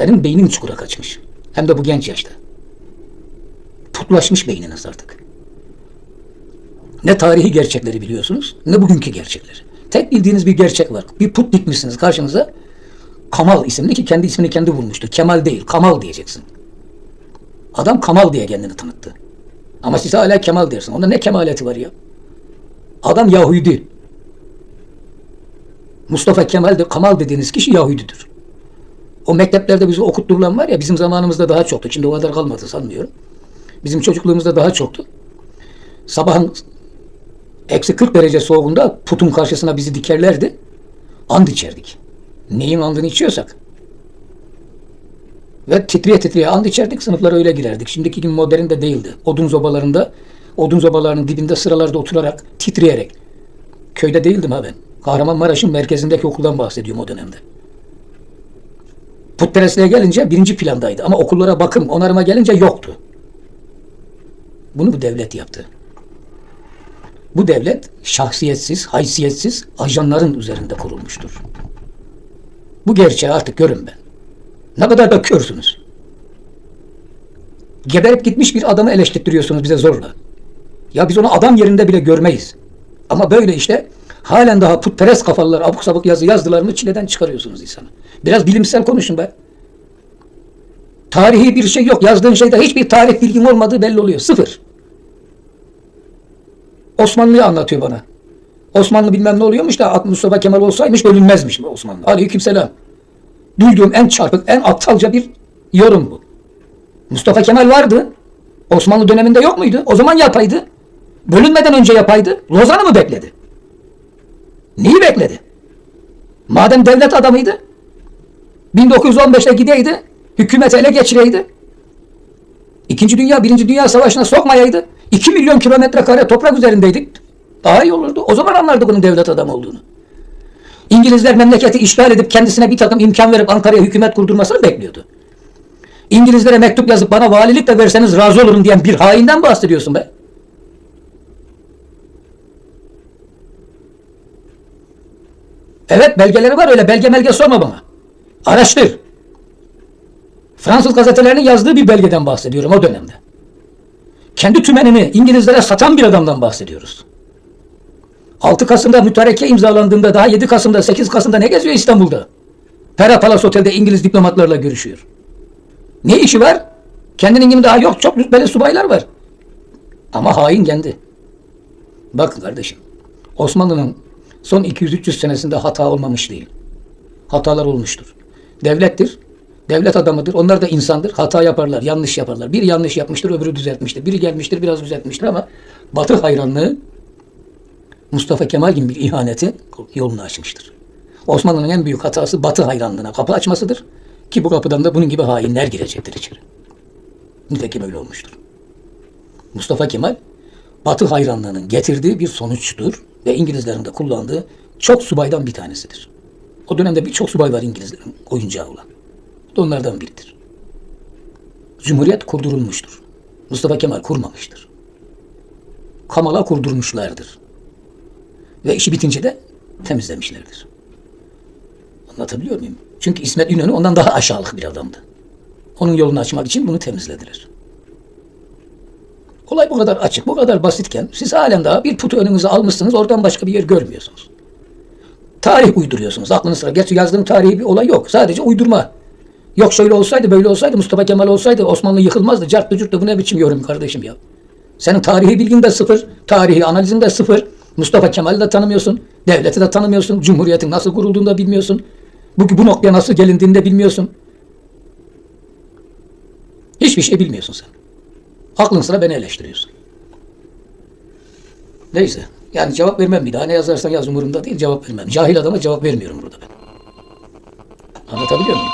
Senin beynin çukura kaçmış. Hem de bu genç yaşta. Putlaşmış beyniniz artık. Ne tarihi gerçekleri biliyorsunuz, ne bugünkü gerçekleri. Tek bildiğiniz bir gerçek var. Bir put dikmişsiniz karşınıza. Kamal isimli ki kendi ismini kendi bulmuştu. Kemal değil, Kamal diyeceksin. Adam Kamal diye kendini tanıttı. Ama siz hala Kemal dersin. Onda ne kemaleti var ya? Adam Yahudi. Mustafa Kemal de Kamal dediğiniz kişi Yahudidir. O mekteplerde bizi okutturulan var ya bizim zamanımızda daha çoktu. Şimdi o kadar kalmadı sanmıyorum. Bizim çocukluğumuzda daha çoktu. Sabahın eksi 40 derece soğuğunda putun karşısına bizi dikerlerdi. And içerdik. Neyin andını içiyorsak. Ve titriye titriye and içerdik. Sınıflara öyle girerdik. Şimdiki gibi modern de değildi. Odun zobalarında, odun zobalarının dibinde sıralarda oturarak, titreyerek. Köyde değildim ha ben. Kahramanmaraş'ın merkezindeki okuldan bahsediyorum o dönemde. Putperestliğe gelince birinci plandaydı. Ama okullara bakım, onarıma gelince yoktu. Bunu bu devlet yaptı. Bu devlet şahsiyetsiz, haysiyetsiz ajanların üzerinde kurulmuştur. Bu gerçeği artık görün ben. Ne kadar da körsünüz. Geberip gitmiş bir adamı eleştiriyorsunuz bize zorla. Ya biz onu adam yerinde bile görmeyiz. Ama böyle işte halen daha putperest kafalılar abuk sabuk yazı yazdılar mı çileden çıkarıyorsunuz insanı. Biraz bilimsel konuşun be. Tarihi bir şey yok. Yazdığın şeyde hiçbir tarih bilgin olmadığı belli oluyor. Sıfır. Osmanlı'yı anlatıyor bana. Osmanlı bilmem ne oluyormuş da Mustafa Kemal olsaymış bölünmezmiş mi Osmanlı? Aleykümselam. Duyduğum en çarpık, en aptalca bir yorum bu. Mustafa Kemal vardı. Osmanlı döneminde yok muydu? O zaman yapaydı. Bölünmeden önce yapaydı. Lozan'ı mı bekledi? Neyi bekledi? Madem devlet adamıydı, 1915'te gideydi, hükümeti ele geçireydi. İkinci Dünya, Birinci Dünya Savaşı'na sokmayaydı. 2 milyon kilometre kare toprak üzerindeydik. Daha iyi olurdu. O zaman anlardı bunun devlet adamı olduğunu. İngilizler memleketi işgal edip kendisine bir takım imkan verip Ankara'ya hükümet kurdurmasını bekliyordu. İngilizlere mektup yazıp bana valilik de verseniz razı olurum diyen bir hainden bahsediyorsun be. Evet belgeleri var öyle belge melge sorma bana. Araştır. Fransız gazetelerinin yazdığı bir belgeden bahsediyorum o dönemde. Kendi tümenini İngilizlere satan bir adamdan bahsediyoruz. 6 Kasım'da mütareke imzalandığında daha 7 Kasım'da 8 Kasım'da ne geziyor İstanbul'da? Pera Palace Otel'de İngiliz diplomatlarla görüşüyor. Ne işi var? Kendinin gibi daha yok. Çok rütbeli subaylar var. Ama hain kendi. Bakın kardeşim. Osmanlı'nın son 200-300 senesinde hata olmamış değil. Hatalar olmuştur. Devlettir. Devlet adamıdır. Onlar da insandır. Hata yaparlar. Yanlış yaparlar. Biri yanlış yapmıştır. Öbürü düzeltmiştir. Biri gelmiştir. Biraz düzeltmiştir ama Batı hayranlığı Mustafa Kemal gibi bir ihaneti yolunu açmıştır. Osmanlı'nın en büyük hatası Batı hayranlığına kapı açmasıdır. Ki bu kapıdan da bunun gibi hainler girecektir içeri. Nitekim öyle olmuştur. Mustafa Kemal Batı hayranlığının getirdiği bir sonuçtur ve İngilizlerin de kullandığı çok subaydan bir tanesidir. O dönemde birçok subay var İngilizlerin oyuncağı olan. Bu da onlardan biridir. Cumhuriyet kurdurulmuştur. Mustafa Kemal kurmamıştır. Kamal'a kurdurmuşlardır. Ve işi bitince de temizlemişlerdir. Anlatabiliyor muyum? Çünkü İsmet İnönü ondan daha aşağılık bir adamdı. Onun yolunu açmak için bunu temizlediler. Olay bu kadar açık, bu kadar basitken siz halen daha bir putu önünüze almışsınız, oradan başka bir yer görmüyorsunuz. Tarih uyduruyorsunuz. Aklınız sıra. Gerçi yazdığım tarihi bir olay yok. Sadece uydurma. Yok şöyle olsaydı, böyle olsaydı, Mustafa Kemal olsaydı Osmanlı yıkılmazdı. Cart cürt bu ne biçim yorum kardeşim ya. Senin tarihi bilgin de sıfır, tarihi analizin de sıfır. Mustafa Kemal'i de tanımıyorsun, devleti de tanımıyorsun, cumhuriyetin nasıl kurulduğunu da bilmiyorsun. Bu, bu noktaya nasıl gelindiğini de bilmiyorsun. Hiçbir şey bilmiyorsun sen. Aklın sıra beni eleştiriyorsun. Neyse. Yani cevap vermem bir daha. Ne yazarsan yaz umurumda değil cevap vermem. Cahil adama cevap vermiyorum burada ben. Anlatabiliyor muyum?